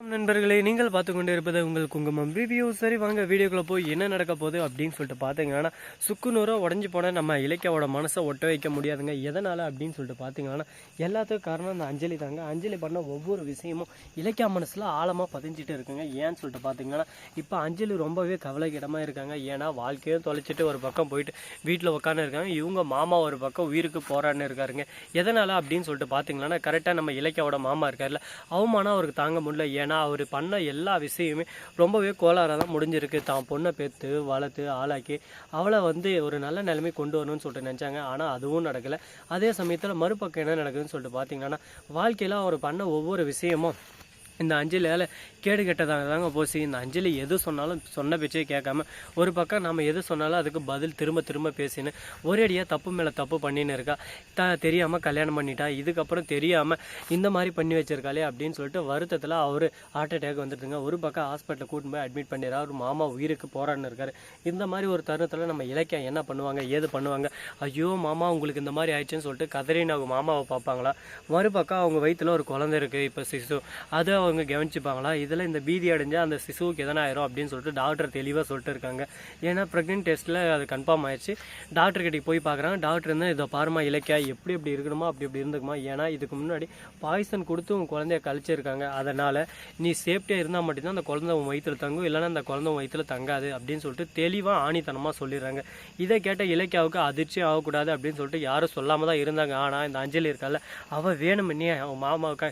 நண்பர்களே நீங்கள் பார்த்து கொண்டு இருப்பது உங்கள் குங்குமம் ரிவ்யூ சரி வாங்க வீடியோக்குள்ள போய் என்ன நடக்க போகுது அப்படின்னு சொல்லிட்டு பார்த்தீங்கன்னா சுக்குநூறாக உடஞ்சி போன நம்ம இலக்கியாவோட மனசை ஒட்ட வைக்க முடியாதுங்க. எதனால் அப்படின்னு சொல்லிட்டு பார்த்தீங்கன்னா எல்லாத்துக்கும் காரணம் அந்த அஞ்சலி தாங்க. அஞ்சலி பண்ண ஒவ்வொரு விஷயமும் இலக்கியா மனசில் ஆழமாக பதிஞ்சிட்டு இருக்குங்க. ஏன்னு சொல்லிட்டு பார்த்தீங்கன்னா இப்போ அஞ்சலி ரொம்பவே கவலைக்கிடமாக இருக்காங்க. ஏன்னா வாழ்க்கையும் தொலைச்சிட்டு ஒரு பக்கம் போயிட்டு வீட்டில் உட்காந்து இருக்காங்க. இவங்க மாமா ஒரு பக்கம் உயிருக்கு போராடினு இருக்காருங்க. எதனால் அப்படின்னு சொல்லிட்டு பார்த்தீங்கன்னா கரெக்டாக நம்ம இலக்கியாவோட மாமா இருக்கார்ல அவமானம் அவருக்கு தாங்க முடியல. ஏன்னா அவர் பண்ண எல்லா விஷயமே ரொம்பவே கோளாறாக தான் முடிஞ்சிருக்கு. தான் பொண்ணை பெற்று வளர்த்து ஆளாக்கி அவளை வந்து ஒரு நல்ல நிலைமை கொண்டு வரணும்னு சொல்லிட்டு நினச்சாங்க. ஆனால் அதுவும் நடக்கலை. அதே சமயத்தில் மறுபக்கம் என்ன நடக்குதுன்னு சொல்லிட்டு பார்த்தீங்கன்னா வாழ்க்கையில் அவர் பண்ண ஒவ்வொரு விஷயமும் இந்த அஞ்சலியால் கேடு கெட்டதாக தாங்க போச்சு. இந்த அஞ்சலி எது சொன்னாலும் சொன்ன பேச்சே கேட்காம ஒரு பக்கம் நம்ம எது சொன்னாலும் அதுக்கு பதில் திரும்ப திரும்ப பேசின்னு ஒரேடியாக தப்பு மேலே தப்பு பண்ணின்னு இருக்கா. த தெரியாமல் கல்யாணம் பண்ணிட்டா இதுக்கப்புறம் தெரியாமல் இந்த மாதிரி பண்ணி வச்சிருக்காளே அப்படின்னு சொல்லிட்டு வருத்தத்தில் அவர் ஹார்ட் அட்டாக் வந்துட்டுங்க ஒரு பக்கம் ஹாஸ்பிட்டலில் கூட்டின்னு போய் அட்மிட் பண்ணிடுறா அவர் மாமா உயிருக்கு போராடினு இருக்காரு. இந்த மாதிரி ஒரு தருணத்தில் நம்ம இலக்கியம் என்ன பண்ணுவாங்க ஏது பண்ணுவாங்க? ஐயோ மாமா உங்களுக்கு இந்த மாதிரி ஆயிடுச்சுன்னு சொல்லிட்டு கதறின் அவங்க மாமாவை பார்ப்பாங்களா? மறுபக்கம் அவங்க வயிற்றில் ஒரு குழந்தை இருக்குது இப்போ சிசு. அதை அவங்க கவனிச்சுப்பாங்களா? இதில் இந்த பீதி அடைஞ்சால் அந்த சிசுவுக்கு எதனா ஆயிரும் அப்படின்னு சொல்லிட்டு டாக்டர் தெளிவாக சொல்லிட்டு இருக்காங்க ஏன்னா ப்ரெக்னென்ட் டெஸ்ட்டில் அது கன்ஃபார்ம் ஆயிடுச்சு. டாக்டர் கிட்டே போய் பார்க்குறாங்க டாக்டர் இருந்தால் இதை பாருமா இலக்கியா எப்படி எப்படி இருக்கணுமா அப்படி இப்படி இருந்துக்குமா? ஏன்னா இதுக்கு முன்னாடி பாய்சன் கொடுத்து உன் குழந்தைய கழிச்சிருக்காங்க. அதனால் நீ சேஃப்டியாக இருந்தால் மட்டும்தான் அந்த குழந்தை உன் வயிற்றுல தங்கும். இல்லைன்னா அந்த குழந்தை உன் வயிற்றுல தங்காது அப்படின்னு சொல்லிட்டு தெளிவாக ஆணித்தனமாக சொல்லிடுறாங்க. இதை கேட்ட இலக்கியாவுக்கு அதிர்ச்சியும் ஆகக்கூடாது அப்படின்னு சொல்லிட்டு யாரும் சொல்லாமல் தான் இருந்தாங்க. ஆனால் இந்த அஞ்சலி இருக்கால அவள் வேணுமென்னே அவன் மாமாவுக்கு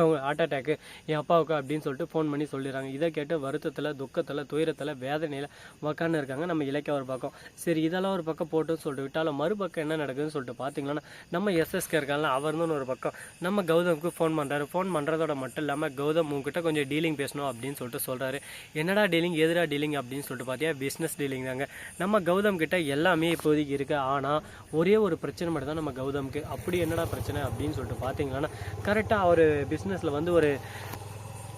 அவங்க ஹார்ட் அட்டாக்கு என் அப்பாவுக்கு அப்படின்னு சொல்லிட்டு ஃபோன் பண்ணி சொல்லிடுறாங்க. இதை கேட்டு வருத்தத்தில் துக்கத்தில் துயரத்தில் வேதனையில் உக்காந்து இருக்காங்க நம்ம இலக்கிய ஒரு பக்கம். சரி இதெல்லாம் ஒரு பக்கம் போட்டுன்னு சொல்லிட்டு விட்டாலும் மறுபக்கம் என்ன நடக்குதுன்னு சொல்லிட்டு பார்த்தீங்கன்னா நம்ம எஸ்எஸ்கே இருக்காங்க அவர்னு ஒரு பக்கம். நம்ம கௌதமுக்கு ஃபோன் பண்ணுறாரு ஃபோன் பண்ணுறதோட மட்டும் இல்லாமல் கௌதம் உங்ககிட்ட கொஞ்சம் டீலிங் பேசணும் அப்படின்னு சொல்லிட்டு சொல்கிறாரு என்னடா டீலிங் எதிரா டீலிங் அப்படின்னு சொல்லிட்டு பார்த்தியா பிஸ்னஸ் டீலிங் தாங்க. நம்ம கௌதம் கிட்ட எல்லாமே இப்போதைக்கு இருக்குது ஆனால் ஒரே ஒரு பிரச்சனை மட்டும் தான் நம்ம கௌதமுக்கு. அப்படி என்னடா பிரச்சனை அப்படின்னு சொல்லிட்டு பார்த்தீங்கன்னா கரெக்டாக அவர் பிஸ்னஸில் வந்து ஒரு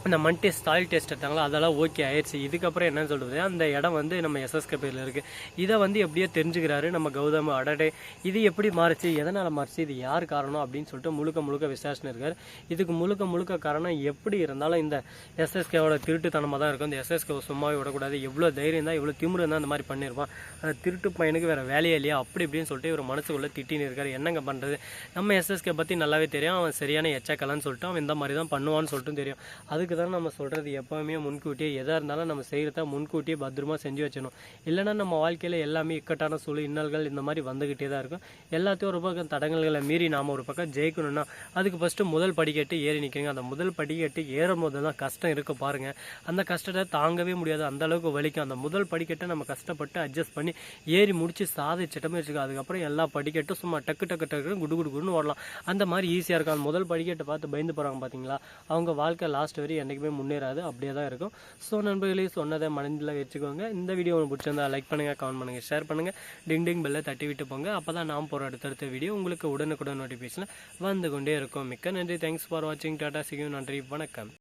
அந்த மண் டெஸ்ட் சாயில் டெஸ்ட் எடுத்தாங்களோ அதெல்லாம் ஓகே ஆயிடுச்சு. இதுக்கப்புறம் என்னன்னு சொல்கிறது அந்த இடம் வந்து நம்ம எஸ்எஸ்கே பேரில் இருக்குது இதை வந்து எப்படியோ தெரிஞ்சுக்கிறாரு நம்ம கௌதம் அடடே. இது எப்படி மாறுச்சு எதனால் மாறுச்சு இது யார் காரணம் அப்படின்னு சொல்லிட்டு முழுக்க முழுக்க விசாரிச்சுன்னு இருக்காரு. இதுக்கு முழுக்க முழுக்க காரணம் எப்படி இருந்தாலும் இந்த எஸ்எஸ்கேவோட திருட்டுத்தனமாக தான் இருக்கும். இந்த எஸ்எஸ்கே சும்மாவே விடக்கூடாது. எவ்வளோ தைரியம் தான் எவ்வளோ திமிரு இருந்தால் அந்த மாதிரி பண்ணியிருப்பான் அந்த திருட்டு பையனுக்கு வேறு வேலையே இல்லையா? அப்படி இப்படின்னு சொல்லிட்டு இவர் மனசுக்குள்ளே திட்டின்னு இருக்காரு. என்னங்க பண்ணுறது நம்ம எஸ்எஸ்கே பற்றி நல்லாவே தெரியும். அவன் சரியான எச்சக்கலன்னு சொல்லிட்டு அவன் இந்த மாதிரி தான் பண்ணுவான்னு சொல்லிட்டு தெரியும். அதுக்கு தான் நம்ம சொல்கிறது எப்போவுமே முன்கூட்டியே எதாக இருந்தாலும் நம்ம செய்கிறத முன்கூட்டியே பத்திரமா செஞ்சு வச்சிடணும். இல்லைன்னா நம்ம வாழ்க்கையில் எல்லாமே இக்கட்டான சூழல் இன்னல்கள் இந்த மாதிரி வந்துக்கிட்டே தான் இருக்கும். எல்லாத்தையும் ஒரு பக்கம் தடங்கல்களை மீறி நாம் ஒரு பக்கம் ஜெயிக்கணும்னா அதுக்கு ஃபஸ்ட்டு முதல் படிக்கட்டு ஏறி நிற்கிறீங்க அந்த முதல் படிக்கட்டு ஏறும் போது தான் கஷ்டம் இருக்க பாருங்கள் அந்த கஷ்டத்தை தாங்கவே முடியாது. அந்த அளவுக்கு வலிக்கும். அந்த முதல் படிக்கட்டை நம்ம கஷ்டப்பட்டு அட்ஜஸ்ட் பண்ணி ஏறி முடித்து சாதிச்சிட்டமே வச்சுக்கோ அதுக்கப்புறம் எல்லா படிக்கட்டும் சும்மா டக்கு டக்கு டக்கு குடு குடு குடுன்னு ஓடலாம். அந்த மாதிரி ஈஸியாக இருக்கும். அந்த முதல் படிக்கட்டை பார்த்து பயந்து போகிறாங்க பார்த்தீங்களா அவங்க வாழ்க்கை லாஸ்ட் வரை என்றைக்குமே முன்னேறாது அப்படியே தான் இருக்கும். ஸோ நண்பர்களே சொன்னதை மனதில் வச்சுக்கோங்க. இந்த வீடியோ உங்களுக்கு பிடிச்சிருந்தா லைக் பண்ணுங்கள் கமெண்ட் பண்ணுங்கள் ஷேர் பண்ணுங்கள் டிங் டிங் பெல்லை தட்டி விட்டு போங்க. அப்போ தான் நாம் போகிற அடுத்தடுத்த வீடியோ உங்களுக்கு உடனுக்குடன் நோட்டிஃபிகேஷன் வந்து கொண்டே இருக்கும். மிக்க நன்றி. தேங்க்ஸ் ஃபார் வாட்சிங் டாட்டா சிகியும் நன்றி. வணக்கம்.